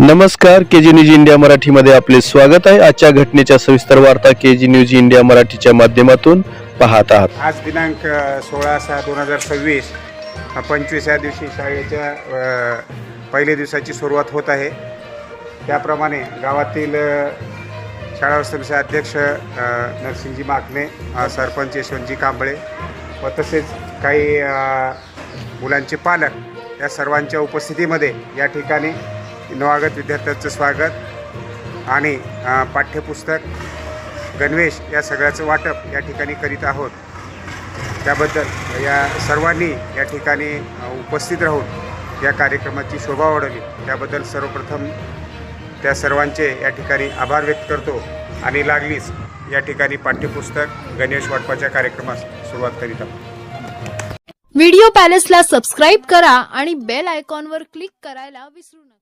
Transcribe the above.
नमस्कार के जी news India मराठीमध्ये आपले स्वागत आहे. आजच्या घटनेच्या सविस्तर वार्ता के जी न्यूज इंडिया मराठीच्या माध्यमातून पाहत आहात. आज दिनांक सोळा सहा दोन हजार सव्वीस पंचवीस या दिवशी शाळेच्या अ, पहिल्या दिवसाची सुरुवात होत आहे. त्याप्रमाणे गावातील अ, शाळा समितीचे अध्यक्ष अ, नरसिंहजी माकणे अ, सरपंच यशवंतजी कांबळे व तसेच काही अ, मुलांचे पालक या सर्वांच्या उपस्थितीमध्ये या ठिकाणी नवागत विद्यार्थ्यांचं स्वागत आणि पाठ्यपुस्तक गणवेश या सगळ्याचं वाटप या ठिकाणी करीत आहोत. त्याबद्दल या सर्वांनी या ठिकाणी उपस्थित राहून या कार्यक्रमाची शोभा वाढवली. त्याबद्दल सर्वप्रथम त्या सर्वांचे या ठिकाणी आभार व्यक्त करतो आणि लागलीच या ठिकाणी पाठ्यपुस्तक गणेश वाटपाच्या कार्यक्रमास सुरुवात करीत आहोत. व्हिडिओ पॅलेसला सबस्क्राईब करा आणि बेल आयकॉनवर क्लिक करायला विसरू नका.